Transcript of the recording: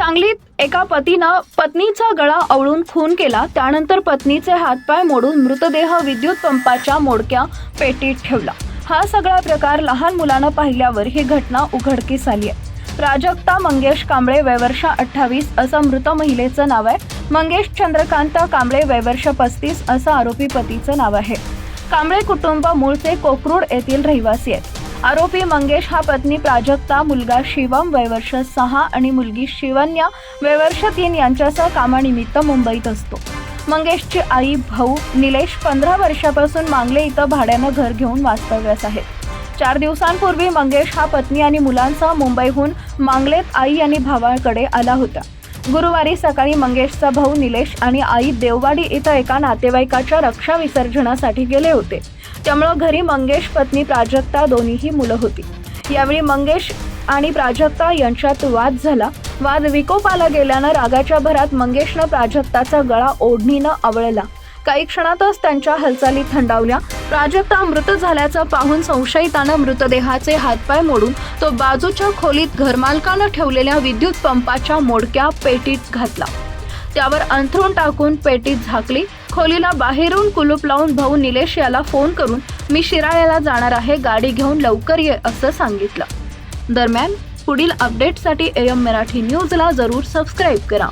सांगलीत एका पतीनं पत्नीचा गळा आवळून खून केला. त्यानंतर पत्नीचे हातपाय मोडून मृतदेह विद्युत पंपाच्या मोडक्या पेटीत ठेवला. हा सगळा प्रकार लहान मुलानं पाहिल्यावर ही घटना उघडकीस आली आहे. प्राजक्ता मंगेश कांबळे वयवर्ष अठ्ठावीस असं मृत महिलेचं नाव आहे. मंगेश चंद्रकांत कांबळे वयवर्ष पस्तीस असं आरोपी पतीचं नाव आहे. कांबळे कुटुंब मूळचे कोकरूड येथील रहिवासी आहेत. आरोपी मंगेश हा पत्नी प्राजक्ता मुलगा शिवम वयवर्ष सहा आणि मुलगी शिवन्या वयवर्ष तीन यांच्यासह कामानिमित्त मुंबईत असतो. मंगेशची आई भाऊ निलेश पंधरा वर्षापासून मांगले इथं भाड्यानं घर घेऊन वास्तव्यास आहेत. चार दिवसांपूर्वी मंगेश हा पत्नी आणि मुलांसह मुंबईहून मांगलेत आई आणि भावाकडे आला होता. गुरुवारी सकाळी मंगेशचा भाऊ निलेश आणि आई देववाडी इथं एका नातेवाईकाच्या रक्षा विसर्जनासाठी गेले होते. त्यामुळं घरी मंगेश पत्नी प्राजक्ता दोन्हीही मुलं होती. यावेळी मंगेश आणि प्राजक्ता यांच्यात वाद झाला. वाद विकोपाला गेल्यानं रागाच्या भरात मंगेशनं प्राजक्ताचा गळा ओढणीनं आवळला. काही क्षणातच त्यांच्या हालचाली थंडावल्या. प्राजक्ता मृत झाल्याचं पाहून संशयितानं मृतदेहाचे हातपाय मोडून तो बाजूच्या खोलीत घरमालकानं ठेवलेल्या विद्युत पंपाच्या मोडक्या पेटीत घातला. त्यावर अंथरूण टाकून पेटीत झाकली. खोलीला बाहेरून कुलूप लावून भाऊ निलेश याला फोन करून मी शिराळ्याला जाणार आहे गाडी घेऊन लवकर ये असं सांगितलं. दरम्यान पुढील अपडेटसाठी एम मराठी न्यूजला जरूर सबस्क्राईब करा.